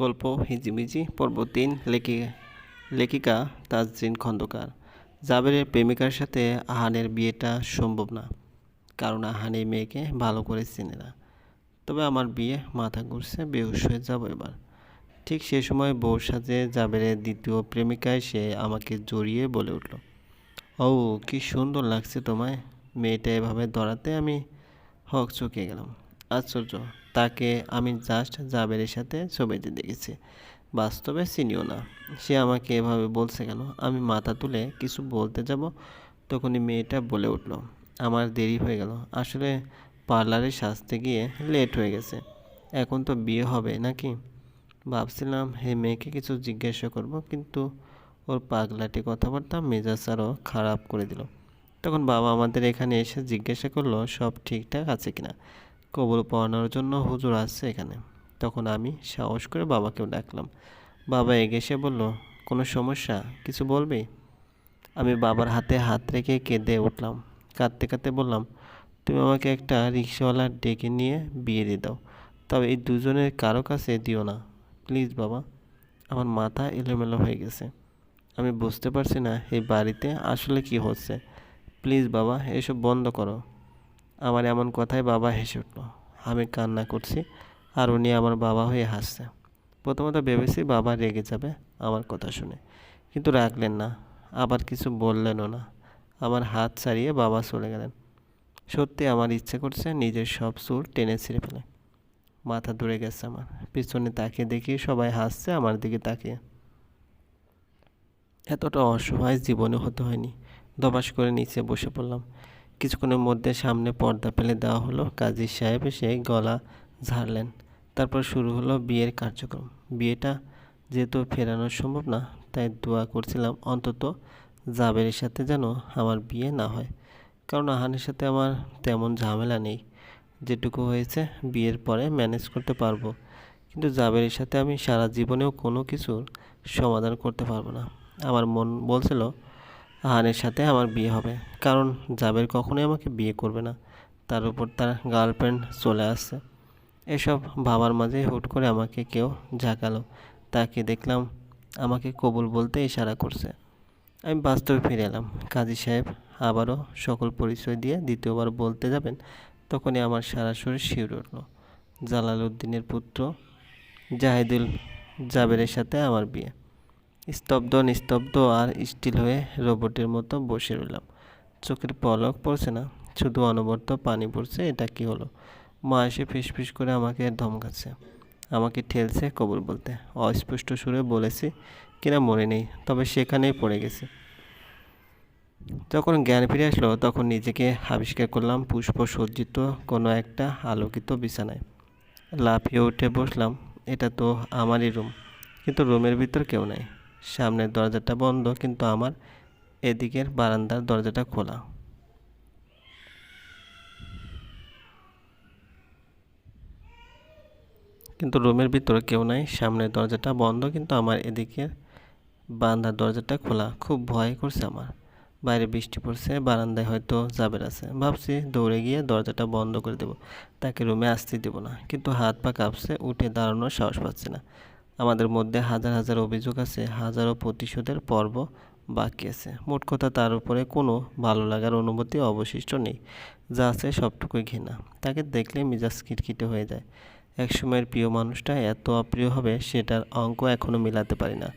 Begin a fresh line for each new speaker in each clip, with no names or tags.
গল্প, হিজিমিজি পর্ব তিন লেখি, লেখিকা তাজরিন খন্দকার। জাবেরের প্রেমিকার সাথে আহানের বিয়েটা সম্ভব না, কারণ আহান এই মেয়েকে ভালো করে চেনে না। তবে আমার বিয়ে মাথা ঘুরছে, বেহুশ হয়ে যাব এবার। ঠিক সে সময় বউর সাথে জাবেরের দ্বিতীয় প্রেমিকা এসে আমাকে জড়িয়ে বলে উঠল, ও, কি সুন্দর লাগছে তোমায়। মেয়েটা এভাবে ধরাতে আমি হক চুকে গেলাম। আশ্চর্য তাকে আমি জাস্ট জাবেরের সাথে ছবিতে দেখেছি। বাস্তবে চিনিও না। সে আমাকে এভাবে বলছে কেন? আমি মাথা তুলে কিছু বলতে যাব, তখনই মেয়েটা বলে উঠল, আমার দেরি হয়ে গেল। আসলে পার্লারে সাজতে গিয়ে লেট হয়ে গেছে। এখন তো বিয়ে হবে নাকি? ভাবছিলাম, হে মেয়েকে কিছু জিজ্ঞাসা করব, কিন্তু ওর পাগলাটি কথাবার্তা মেজাজ আরও খারাপ করে দিল। তখন বাবা আমাদের এখানে এসে জিজ্ঞাসা করল, সব ঠিকঠাক আছে কিনা? কবুল পড়ানোর জন্য হুজুর আসছে এখানে। তখন আমি সাহস করে বাবাকেও ডাকলাম। বাবা এগিয়ে এসে বলল, কোনো সমস্যা? কিছু বলবি? আমি বাবার হাতে হাত রেখে কেঁদে উঠলাম। কাঁদতে কাঁদতে বললাম, তুমি আমাকে একটা রিক্সাওয়ালা ডেকে নিয়ে বিয়ে দিয়ে দাও। তবে এই দুজনের কারও কাছে দিও না। প্লিজ বাবা, আমার মাথা এলোমেলো হয়ে গেছে। আমি বুঝতে পারছি না এই বাড়িতে আসলে কি হচ্ছে। প্লিজ বাবা, এসব বন্ধ করো। আমার এমন কথায় বাবা হেসে উঠল। আমি কান্না করছি আর উনি আমার বাবা হয়ে হাসছে। প্রথমত ভেবেছি বাবা রেগে যাবে আমার কথা শুনে। কিন্তু রাখলেন না, আবার কিছু বললেনও না। আমার হাত ছাড়িয়ে বাবা চলে গেলেন। সত্যি আমার ইচ্ছে করছে নিজের সব চুল টেনে ছিঁড়ে ফেলে। মাথা ধরে গেছে আমার। পিছনে তাকিয়ে দেখি সবাই হাসছে, আমার দিকে তাকিয়ে। এতটা অসহায় জীবনে হতে হয়নি। দবাস করে নিচে বসে পড়লাম। কিছুক্ষণের মধ্যে সামনে পর্দা ফেলে দেওয়া হলো। কাজী সাহেব এসে গলা ঝাড়লেন। তারপর শুরু হলো বিয়ের কার্যক্রম। বিয়েটা যেহেতু ফেরানো সম্ভব না, তাই দোয়া করছিলাম অন্তত জাবেরের সাথে যেন আমার বিয়ে না হয়। কারণ আহানের সাথে আমার তেমন ঝামেলা নেই। যেটুকু হয়েছে বিয়ের পরে ম্যানেজ করতে পারব। কিন্তু জাবেরের সাথে আমি সারা জীবনেও কোনো কিছুর সমাধান করতে পারব না। আমার মন বলছিল আহানের সাথে আমার বিয়ে হবে। কারণ জাবের কখনোই আমাকে বিয়ে করবে না। তার উপর তার গার্লফ্রেন্ড চলে আসছে। এসব ভাবার মাঝে হুট করে আমাকে কেউ ঝাঁকালো। তাকে দেখলাম আমাকে কবুল বলতে ইশারা করছে। আমি বাস্তবে ফিরে এলাম। কাজী সাহেব আবারও সকল পরিচয় দিয়ে দ্বিতীয়বার বলতে যাবেন, তখনই আমার সারা শরীর শিউরে উঠল। জালাল উদ্দিনের পুত্র জাহিদুল জাবেরের সাথে আমার বিয়ে। স্তব্ধ, নিস্তব্ধ আর স্টিল হয়ে রোবটের মতো বসে রইলাম। চোখের পলক পড়ছে না, শুধু অনবরত পানি পড়ছে, এটা কি হলো? মা এসে ফিসফিস করে আমাকে ধমকাচ্ছে। আমাকে ঠেলছে কবর বলতে। অস্পষ্ট সুরে বলেছি, কিনা মনে নেই, তবে সেখানেই পড়ে গেছে। যখন জ্ঞান ফিরে আসলো, তখন নিজেকে আবিষ্কার করলাম পুষ্প সজ্জিত কোনো একটা আলোকিত বিছানায়। লাফিয়ে উঠে বসলাম, এটা তো আমারই রুম, কিন্তু রুমের ভিতর কেউ নাই। সামনের দরজাটা বন্ধ, কিন্তু আমার এদিকের বারান্দার দরজাটা খোলা। কিন্তু রুমের ভিতরে কেউ নাই, সামনের দরজাটা বন্ধ, কিন্তু আমার এদিকের বারান্দার দরজাটা খোলা। খুব ভয় করছে আমার। বাইরে বৃষ্টি পড়ছে, বারান্দায় হয়তো জাবের আছে। ভাবছি দৌড়ে গিয়ে দরজাটা বন্ধ করে দেব। তাকে রুমে আসতে দেবো না, কিন্তু হাত পা কাঁপছে, উঠে দাঁড়ানোর সাহস পাচ্ছে না। আমাদের মধ্যে হাজার হাজার অভিযোগ আছে, হাজারো প্রতিশোধের পর্ব বাকি আছে। মোট কথা তার উপরে কোনো ভালো লাগার অনুভূতি অবশিষ্ট নেই, যা আছে সবটুকুই ঘৃণা। তাকে দেখলে মিজাজ খিটখিটে হয়ে যায়। একসময়ের প্রিয় মানুষটা এত অপ্রিয় হবে, সেটার অঙ্ক এখনও মিলাতে পারি না।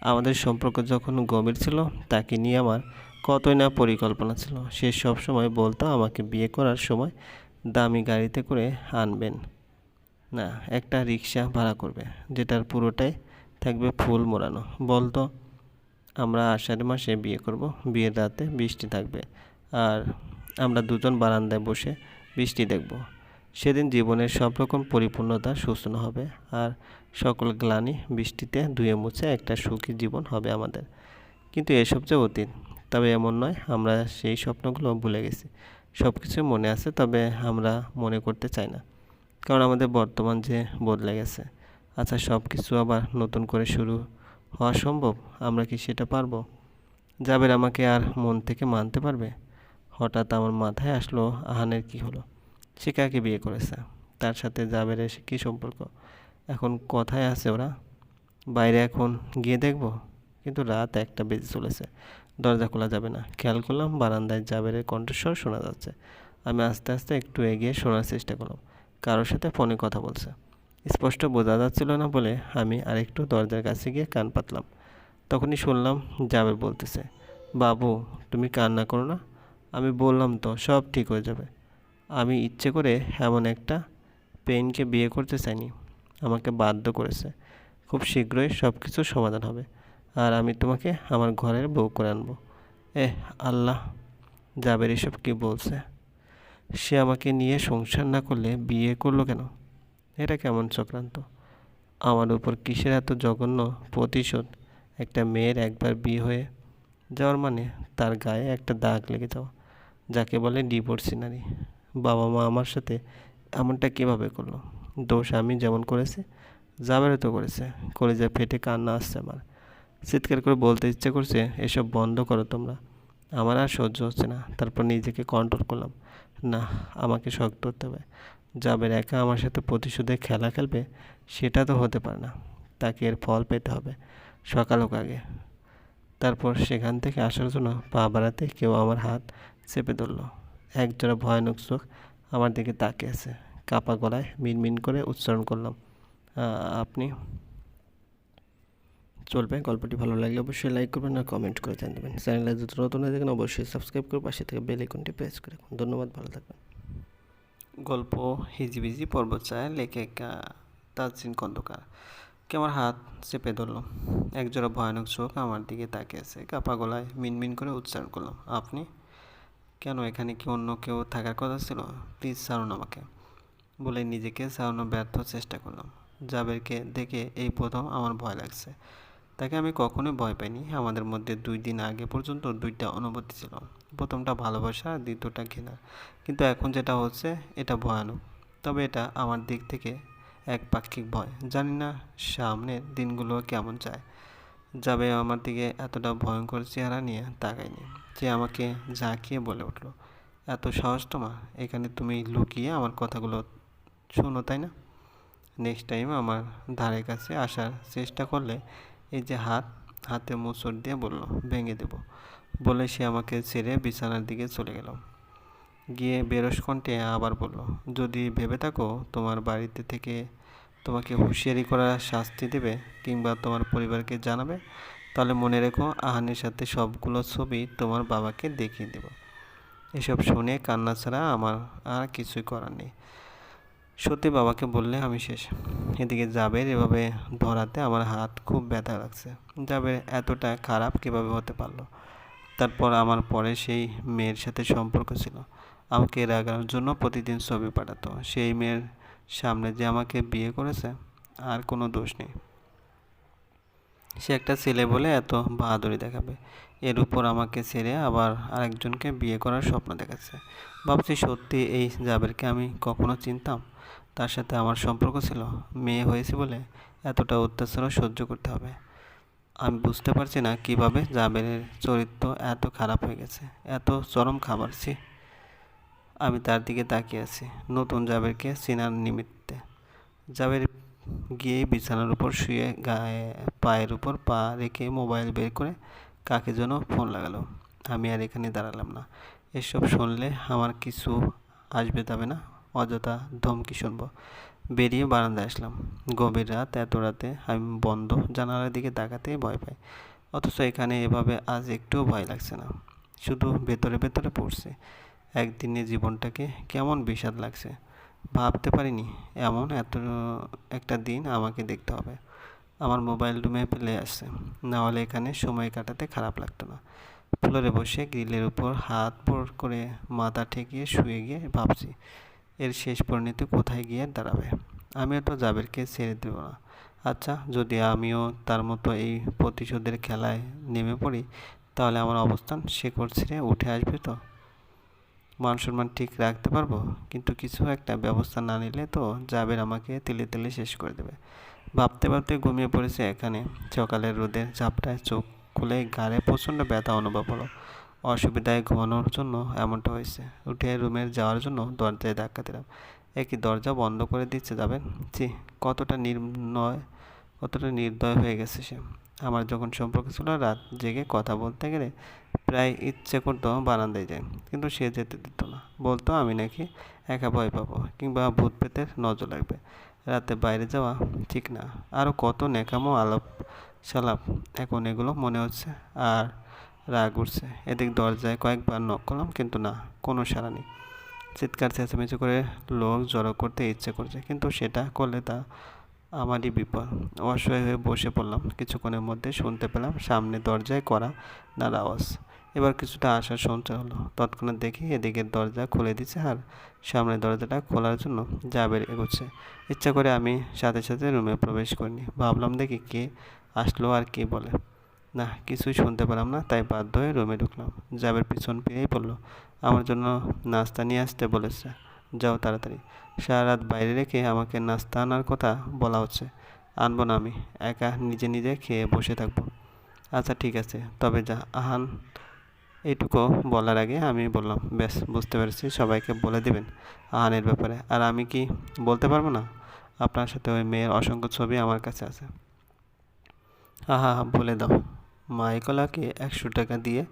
আমাদের সম্পর্ক যখন গভীর ছিল, তাকে নিয়ে আমার কতই না পরিকল্পনা ছিল। সে সব সময় বলতো, আমাকে বিয়ে করার সময় দামি গাড়িতে করে আনবেন। না, একটা রিক্সা ভাড়া করবে, যেটার পুরোটাই থাকবে ফুল মোড়ানো। বলতো আমরা আষাঢ় মাসে বিয়ে করব, বিয়ের রাতে বৃষ্টি থাকবে, আর আমরা দুজন বারান্দায় বসে বৃষ্টি দেখব। সেদিন জীবনের সব রকম পরিপূর্ণতা সূচনা হবে, আর সকল গ্লানি বৃষ্টিতে ধুয়ে মুছে একটা সুখী জীবন হবে আমাদের। কিন্তু এসব যে অতীত, তবে এমন নয়, আমরা সেই স্বপ্নগুলো ভুলে গেছি। সব কিছু মনে আছে, তবে আমরা মনে করতে চাই না। কারণ আমাদের বর্তমান যে বদলে গেছে। আচ্ছা সব কিছু আবার নতুন করে শুরু হওয়া সম্ভব? আমরা কি সেটা পারব? জাবের আমাকে আর মন থেকে মানতে পারবে? হঠাৎ আমার মাথায় আসলো, আহানের কি হলো? সে কাকে বিয়ে করেছে? তার সাথে জাবের এসে কী সম্পর্ক? এখন কথায় আছে ওরা। বাইরে এখন গিয়ে দেখব। কিন্তু রাত একটা বেজে চলেছে। দরজা খোলা যাবে না। খেয়াল করলাম বারান্দায় জাবেরের কণ্ঠস্বর শোনা যাচ্ছে। আমি আস্তে আস্তে একটু এগিয়ে শোনার চেষ্টা করলাম। কারোর সাথে ফোনে কথা বলছে। স্পষ্ট বোঝা যাচ্ছিল না বলে আমি আরেকটু দরজার কাছে গিয়ে কান পাতলাম। তখনই শুনলাম জাবের বলতেছে, বাবু, তুমি কান্না করো না? আমি বললাম, তো, সব ঠিক হয়ে যাবে। আমি ইচ্ছে করে এমন একটা পেনকে বিয়ে করতে চাইনি। আমাকে বাধ্য করেছে। খুব শীঘ্রই সব কিছুর সমাধান হবে। আর আমি তোমাকে আমার ঘরের বউ করে আনব। এ আল্লাহ, জাবের এসব কী বলছে? সে আমাকে নিয়ে সংসার না করলে বিয়ে করল কেন? এটা কেমন চক্রান্ত? আমার উপর কিসের এত জঘন্য প্রতিশোধ? একটা মেয়ের একবার বিয়ে হয়ে যাওয়ার মানে তার গায়ে একটা দাগ লেগে যাওয়া। যাকে বলে ডিভোর্স সিনারি বাবা মা আমার সাথে এমনটা কীভাবে করল? দোষ আমি যেমন করেছি, জাবেরও তো করেছে। কলেজে ফেটে কান্না আসছে আমার। চিৎকার করে বলতে ইচ্ছে করছে, এসব বন্ধ করো তোমরা। আমার আর সহ্য হচ্ছে না। তারপর নিজেকে কন্ট্রোল করলাম। না, আমাকে শক্ত হতে হবে। জাবের একা আমার সাথে প্রতিশোধে খেলা খেলবে, সেটা তো হতে পারে না। তাকে এর ফল পেতে হবে। সকাল হোক আগে। তারপর সেখান থেকে আসার জন্য পা বাড়াতে কেউ আমার হাত চেপে ধরলো। একজোড়া ভয়ানক চোখ আমার দিকে তাকিয়ে আছে। কাপা গলায় মিনমিন করে উচ্চারণ করলাম আপনি চলবে, গল্পটি ভালো লাগলে অবশ্যই লাইক করবেন আর কমেন্ট করে জানবেন। চ্যানেলে যদি নতুন হয়ে দেখেন অবশ্যই সাবস্ক্রাইব করে পাশে থেকে বেল আইকনটি প্রেস করে রাখুন। ধন্যবাদ, ভালো থাকবেন। গল্প, হিজিবিজি পর্বত চায়, লেখেকা তাজিন খন্দকার। কে আমার হাত চেপে ধরলো? একজোড়া ভয়ানক চোখ আমার দিকে তাকিয়ে আছে। কাপা গলায় মিনমিন করে উচ্চারণ করলাম, আপনি? কেন এখানে কি অন্য কেউ থাকার কথা ছিল? প্লিজ ছাড়ুন আমাকে। বলে নিজেকে ছাড়ানোর ব্যর্থ চেষ্টা করলাম। জাবেরকে দেখে এই প্রথম আমার ভয় লাগছে। তাকে আমি কখনোই ভয় পাইনি। আমাদের মধ্যে দুই দিন আগে পর্যন্ত দুইটা অনুভূতি ছিল। প্রথমটা ভালোবাসা, দ্বিতীয়টা ঘৃণা। কিন্তু এখন যেটা হচ্ছে, এটা ভয়ানক। তবে এটা আমার দিক থেকে এক পাক্ষিক ভয়। জানি না সামনের দিনগুলো কেমন চায় যাবে আমার দিকে এতটা ভয়ঙ্কর চেহারা নিয়ে তাকায়নি। যে আমাকে ঝাঁকিয়ে বলে উঠল, এত সাহস তোমার? এখানে তুমি লুকিয়ে আমার কথাগুলো শোনো, তাই না? নেক্সট টাইম আমার ধারে কাছে আসার চেষ্টা করলে এই যে হাত, হাতে মোচড় দিয়ে বলল, ভেঙে দেব। বলে সে আমাকে ছেড়ে বিছানার দিকে চলে গেল। গিয়ে বেরস কণ্ঠে আবার বলল, যদি ভেবে থাকো, তোমার বাড়িতে থেকে তোমাকে হুঁশিয়ারি করার শাস্তি দেবে কিংবা তোমার পরিবারকে জানাবে, তাহলে মনে রেখো আহানের সাথে সবগুলো ছবি তোমার বাবাকে দেখিয়ে দেব। এসব শুনে কান্না ছাড়া আমার আর কিছুই করার নেই। সত্যি বাবাকে বললে আমি শেষ। এদিকে জাবের এভাবে ধরাতে আমার হাত খুব ব্যথা লাগছে। জাবের এতটা খারাপ কীভাবে হতে পারল? তারপর আমার পরে সেই মেয়ের সাথে সম্পর্ক ছিল। আমাকে রাগানোর জন্য প্রতিদিন ছবি পাঠাতো। সেই মেয়ের সামনে যে আমাকে বিয়ে করেছে, আর কোনো দোষ নেই। সে একটা ছেলে বলে এত বাহাদুরি দেখাবে। এর উপর আমাকে ছেড়ে আবার আরেকজনকে বিয়ে করার স্বপ্ন দেখাচ্ছে। ভাবছি সত্যি এই জাবেরকে আমি কখনো চিনতাম? তার সাথে আমার সম্পর্ক ছিল। মেয়ে হয়েছে বলে এতটা অত্যাচারও সহ্য করতে হবে। আমি বুঝতে পারছি না কীভাবে জাবেরের চরিত্র এত খারাপ হয়ে গেছে, এত চরম খাবার ছি। আমি তার দিকে তাকিয়ে আছি, নতুন জাবেরকে চেনার নিমিত্তে। জাবের গিয়ে বিছানার উপর শুয়ে গায়ে, পায়ের উপর পা রেখে মোবাইল বের করে কাকে যেন ফোন লাগালো। আমি আর এখানে দাঁড়ালাম না। এসব শুনলে আমার কিছু আসবে তবে না? অযথা ধমকি শুনব। বেরিয়ে বারান্দায় আসলাম। গভীর রাত, এত রাতে আমি বন্ধ জানালার দিকে তাকাতেই ভয় পাই। অথচ এখানে এভাবে আজ একটুও ভয় লাগছে না। শুধু ভেতরে ভেতরে পড়ছে। একদিনে জীবনটাকে কেমন বিষাদ লাগছে। ভাবতে পারিনি, এমন এত একটা দিন আমাকে দেখতে হবে। আমার মোবাইল রুমে ফেলে আসছে। না হলে এখানে সময় কাটাতে খারাপ লাগতো না। ফ্লোরে বসে গ্রিলের উপর হাত ভর করে মাথা ঠেকিয়ে শুয়ে গিয়ে ভাবছি এর শেষ পরিণতি কোথায় গিয়ে দাঁড়াবে? আমিও তো জাবেরকে ছেড়ে দেব না। আচ্ছা যদি আমিও তার মতো এই প্রতিশোধের খেলায় নেমে পড়ি, তাহলে আমার অবস্থান শেকড় ছেড়ে উঠে আসবে তো? মান সম্মান ঠিক রাখতে পারব? কিন্তু কিছু একটা ব্যবস্থা না নিলে তো জাবের আমাকে তেলে তেলে শেষ করে দেবে। ভাবতে ভাবতে ঘুমিয়ে পড়েছে এখানে। সকালের রোদের ঝাপটায় চোখ খুলে গাড়ে প্রচণ্ড ব্যথা অনুভব হলো। অসুবিধায় ঘুমানোর জন্য এমনটা হয়েছে। উঠে রুমে যাওয়ার জন্য দরজায় ধাক্কা দিলাম। একই দরজা বন্ধ করে দিচ্ছে যাবেন? ছি, কতটা নির্ণয়, কতটা নির্দয় হয়ে গেছে সে। আমার যখন সম্পর্ক ছিল রাত জেগে কথা বলতে গেলে প্রায় ইচ্ছে করতো বারান্দায় যায় কিন্তু সে যেতে দিত না। বলতো, আমি নাকি একা ভয় পাবো, কিংবা ভূত পেতের নজর লাগবে। রাতে বাইরে যাওয়া ঠিক না। আরও কত নেকামো আলাপ সালাপ এখন এগুলো মনে হচ্ছে। আর রাগ উঠছে। এদিক দরজায় কয়েকবার নক করলাম, কিন্তু না, কোনো সাড়া নেই। চিৎকার, চেঁচামেচি করে লোক জড়ো করতে ইচ্ছে করছে, কিন্তু সেটা করলে তা আমারই বিপদ। অসহায় হয়ে বসে পড়লাম। কিছুক্ষণের মধ্যে শুনতে পেলাম সামনে দরজায় করা নার আওয়াজ। এবার কিছুটা আশার সঞ্চার হলো। তৎক্ষণাৎ দেখি এদিকের দরজা খুলে দিচ্ছে আর সামনের দরজাটা খোলার জন্য জাবের এগোচ্ছে। ইচ্ছা করে আমি সাথে সাথে রুমে প্রবেশ করিনি। ভাবলাম দেখি কে আসলো আর কে বলে। না, কিছুই শুনতে পেলাম না, তাই বাধ্য হয়ে রুমে ঢুকলাম। জাবের পিছন পেয়েই পড়ল আমার জন্য নাস্তা নিয়ে আসতে বলেছে। যাও তাড়াতাড়ি। সারা রাত বাইরে রেখে আমাকে নাস্তা আনার কথা বলা হচ্ছে। আনব না আমি, একা নিজে নিজে খেয়ে বসে থাকব। আচ্ছা ঠিক আছে, তবে যা, আহান এইটুকু বলার আগে আমি বললাম, বেশ, বুঝতে পেরেছি, সবাইকে বলে দেবেন আহানের ব্যাপারে। আর আমি কি বলতে পারব না? আপনার সাথে ওই মেয়ের অসংখ্য ছবি আমার কাছে আছে। আহা, বলে দাও। মাইকলাকে একশো টাকা দিয়ে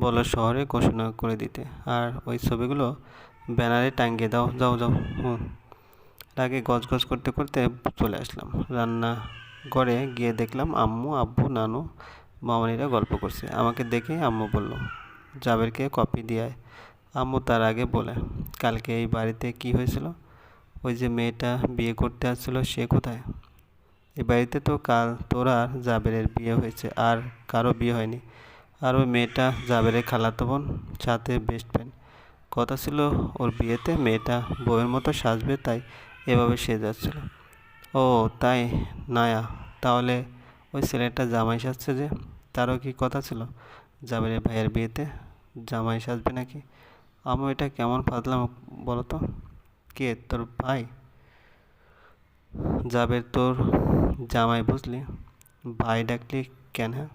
বলো শহরে ঘোষণা করে দিতে। আর ওই ছবিগুলো ব্যানারে টাঙ্গিয়ে দাও, যাও যাও, হুম। রাগে গজগজ করতে করতে চলে আসলাম। রান্না ঘরে গিয়ে দেখলাম আম্মু, আব্বু, নানু, মামনিরা গল্প করছে। আমাকে দেখে আম্মু বলল, জাবেরকে কপি দিয়ে আম্মু তার আগে বলে, কালকে এই বাড়িতে কি হয়েছিল? ওই যে মেয়েটা বিয়ে করতে আসছিল, সে কোথায়? এই বাড়িতে তো কাল তোর আর জাবেরের বিয়ে হয়েছে, আর কারও বিয়ে হয়নি। আর ওই মেয়েটা জাবেরের খালাতো বোন, সাথে বেস্ট ফ্রেন্ড কথা ছিল ওর বিয়েতে মেয়েটা বউয়ের মতো সাজবে, তাই এভাবে সে যাচ্ছিল। ও, তাই নায়া, তাহলে ওই ছেলেটা জামাই সাজছে যে, তারও কি কথা ছিল? জাবেরের ভাইয়ের বিয়েতে জামাই সাজবে নাকি? আমার এটা কেমন ফাজলাম বলো তো কে, তোর ভাই? জাবের তোর জামাই বুঝলি। ভাই ডাকলি কেন হ্যাঁ?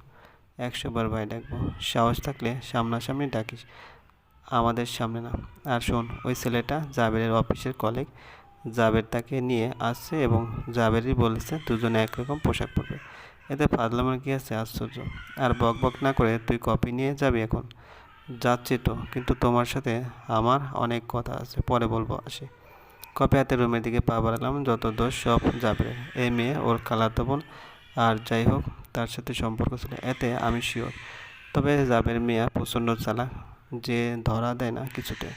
একশো বার ভাই ডাকবো। সাহস থাকলে সামনাসামনি ডাকিস, আমাদের সামনে না। আর শোন, ওই ছেলেটা জাবেরের অফিসের কলিগ জাবের তাকে নিয়ে আসছে এবং জাবেরই বলেছে দুজনে একরকম পোশাক পরবে। এতে ফাজলামের কি আছে আশ্চর্য। আর বক বক না করে তুই কপি নিয়ে যাবি এখন? যাচ্ছি তো, কিন্তু তোমার সাথে আমার অনেক কথা আছে, পরে বলব আসি। কপি হাতে রুমের দিকে পা বাড়ালাম, যত দোষ সব যাবে। এই মেয়ে ওর খালাতো বোন, আর যাই হোক, তার সাথে সম্পর্ক ছিল, এতে আমি শিওর তবে জাবের মিয়া প্রচণ্ড চালাক, যে ধরা দেয় না কিছুতে।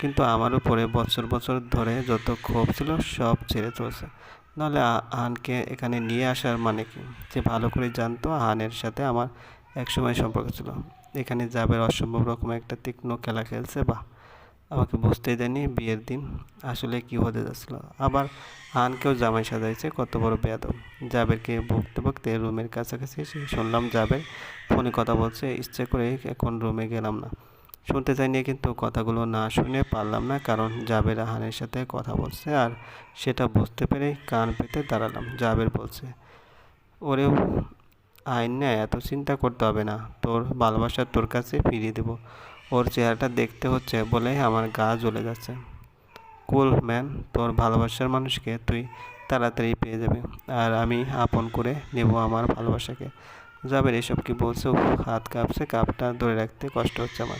কিন্তু আমার উপরে বছর বছর ধরে যত ক্ষোভ ছিল, সব ছেড়ে চলছে। নাহলে আহানকে এখানে নিয়ে আসার মানে কি? যে ভালো করে জানতো আহানের সাথে আমার একসময় সম্পর্ক ছিল। এখানে যাবের অসম্ভব রকম একটা তীক্ষ্ণ খেলা খেলছে বা আমাকে বুঝতেই দেয়নি বিয়ের দিন। আসলে কি হতে যাচ্ছিল? আবার আহানকেও জামাই সাজাইছে, কত বড় বেয়াদব। জাবেরকে বকতে বকতে রুমের কাছাকাছি এসে শুনলাম জাবের ফোনে কথা বলছে, ইচ্ছে করে এখন রুমে গেলাম না। শুনতে চাইনি কিন্তু কথাগুলো না শুনে পারলাম না, কারণ জাবের আহানের সাথে কথা বলছে আর সেটা বুঝতে পেরে কান পেতে দাঁড়ালাম। জাবের বলছে, ওরেও আইন নেয়, এত চিন্তা করতে হবে না। তোর ভালোবাসা তোর কাছে ফিরিয়ে দেবো। ওর চেহারাটা দেখতে হচ্ছে বলে আমার গা জ্বলে যাচ্ছে। কুল, ম্যান, তোর ভালোবাসার মানুষকে তুই তাড়াতাড়ি পেয়ে যাবে। আর আমি আপন করে নেব আমার ভালোবাসাকে। যাবের এসব কি বলছো? হাত কাঁপছে, কাপটা ধরে রাখতে কষ্ট হচ্ছে আমার।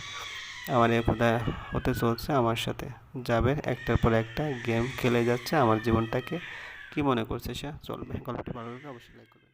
আমার এ কোথায় হতে চলছে আমার সাথে। জাবের একটার পর একটা গেম খেলে যাচ্ছে আমার জীবনটাকে। কি মনে করছে সে? চলবে। গল্পটি ভালো লাগলে অবশ্যই লাইক করবে।